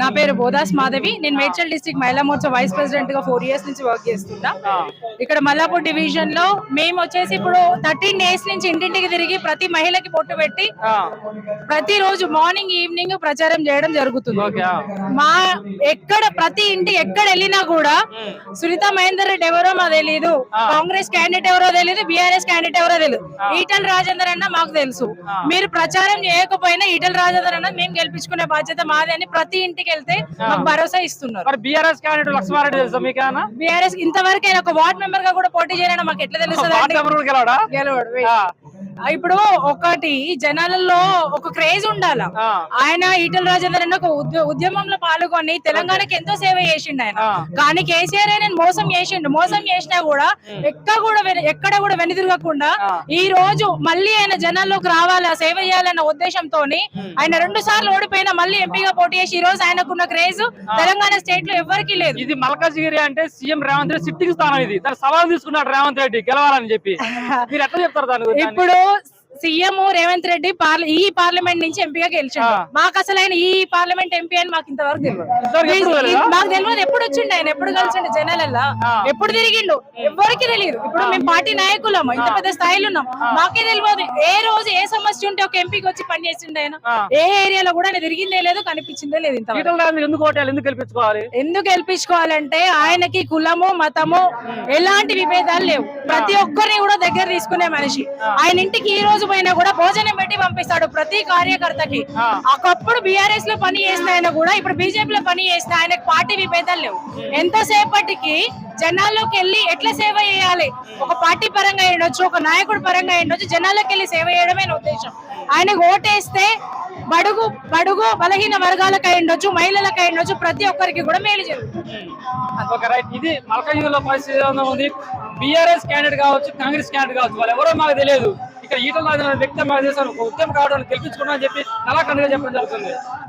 నా పేరు బోదాస్ మాధవి. నేను మేడ్చల్ డిస్ట్రిక్ట్ మహిళా మోర్చా వైస్ ప్రెసిడెంట్గా ఫోర్ ఇయర్స్ నుంచి వర్క్ చేస్తున్నా. ఇక్కడ మల్లాపూర్ డివిజన్లో మేము వచ్చేసి ఇప్పుడు థర్టీన్ డేస్ నుంచి ఇంటింటికి తిరిగి ప్రతి మహిళకి పొట్టు పెట్టి ప్రతి రోజు మార్నింగ్ ఈవినింగ్ ప్రచారం చేయడం జరుగుతుంది. మా ఎక్కడ ప్రతి ఇంటి ఎక్కడ వెళ్ళినా కూడా సునీత మహేందర్ రెడ్డి ఎవరో మాకు తెలియదు కాంగ్రెస్ క్యాండిడేట్ ఎవరో తెలియదు బీఆర్ఎస్ క్యాండిడేట్ ఎవరో తెలియదు ఈటల్ రాజేందర్ అన్న మాకు తెలుసు. మీరు ప్రచారం చేయకపోయినా ఈటల్ రాజేందర్ అన్న మేము గెలిపించుకునే బాధ్యత మాది అని ప్రతి ఇంటికి వెళ్తే మాకు భరోసా ఇస్తున్నారు. మరి బీఆర్ఎస్ క్యాండిడేట్ లక్ష్మారెడ్డి తెలుసా మీకేనా బీఆర్ఎస్ ఇంతవరకు ఆయన ఒక వార్డ్ మెంబర్గా కూడా పోటీ చేయడం మాకు ఎట్లా తెలుస్తుంది గెలవడా? ఇప్పుడు ఒకటి జనాలలో ఒక క్రేజ్ ఉండాల. ఆయన ఈటల రాజేందర్ అన్న ఒక ఉద్య- ఉద్యమంలో పాల్గొని తెలంగాణకి ఎంతో సేవ చేసిండు ఆయన. కానీ కేసీఆర్ ఆయన మోసం చేసిండు. మోసం చేసినా కూడా ఎక్కడ కూడా ఎక్కడ కూడా వెనుదిరగకుండా. ఈ రోజు మళ్ళీ ఆయన జనాల్లోకి రావాలా సేవ చేయాలన్న ఉద్దేశంతో ఆయన రెండు సార్లు ఓడిపోయినా మళ్ళీ ఎంపీగా పోటీ చేసి ఈ రోజు ఆయనకున్న క్రేజ్ తెలంగాణ స్టేట్లో ఎవరికి లేదు. ఇది మల్కాజ్గిరి అంటే సీఎం రేవంత్ రెడ్డి సిట్టింగ్ స్థానం ఇది. దాని సవాల్ తీసుకున్నాడు రేవంత్ రెడ్డి గెలవాలని చెప్పి. మీరు ఎట్లా చెప్తారు దాని గురించి? ఇప్పుడు సీఎం రేవంత్ రెడ్డి ఈ పార్లమెంట్ నుంచి ఎంపీగా గెలిచిండు. మాకు అసలు ఆయన ఈ పార్లమెంట్ ఎంపీ అని మాకు ఇంతవరకు తెలియదు? మాకు తెలియదు ఎప్పుడు వచ్చిండు ఆయన? ఎప్పుడు కలిసిండు జనాలల్లా. ఎప్పుడు తిరిగిండు? ఎవరికి తెలియదు. ఇప్పుడు మేము పార్టీ నాయకులం ఇంత పెద్ద స్థాయిలో ఉన్నాం. మాకే తెలియదు ఏ రోజు ఏ సమస్య ఉంటే ఒక ఎంపీకి వచ్చి పని చేసిండు ఆయన. ఏ ఏరియాలో కూడా ఆయన తిరిగిందే లేదు కనిపించిందే లేదు రాజేందర్ ఎందుకు ఓటేయాలి? ఎందుకు గెలిపించుకోవాలి? ఎందుకు గెలిపించుకోవాలంటే ఆయనకి కులము మతము ఎలాంటి విభేదాలు లేవు. ప్రతి ఒక్కరిని కూడా దగ్గర తీసుకునే మనిషి. ఆయన ఇంటికి ఈ రోజు పోయినా కూడా భోజనం పెట్టి పంపిస్తాడు ప్రతి కార్యకర్తకి. ఒకప్పుడు బీఆర్ఎస్లో పని చేసిన ఆయన కూడా ఇప్పుడు బీజేపీ లో పని చేసిన ఆయనకు పార్టీ విభేదాలు లేవు. ఎంతసేపటికి జనాల్లోకి వెళ్ళి ఎట్లా సేవ చేయాలి? ఒక పార్టీ పరంగా ఉండొచ్చు ఒక నాయకుడు పరంగా ఉండొచ్చు జనాల్లోకి వెళ్ళి సేవ చేయడమే నా ఉద్దేశం. ఆయనకు ఓటేస్తే బడుగు బడుగు బలహీన వర్గాలకు అయి ఉండొచ్చు మహిళలకు ఉండొచ్చు ప్రతి ఒక్కరికి కూడా మేలు జరుగుతుంది. ఇది మల్కాజ్గిరిలో పరిస్థితి ఉంది? బీఆర్ఎస్ క్యాండిడేట్ కావచ్చు కాంగ్రెస్ క్యాండిడేట్ కావచ్చు వాళ్ళు ఎవరో మాకు తెలియదు. ఇక్కడ ఈటల రాజేందర్ వ్యక్తి మాకు తెలుసు ఉద్యమం కావడానికి గెలిపించుకున్నా అని చెప్పి కళాఖండ్గా చెప్పడం జరుగుతుంది.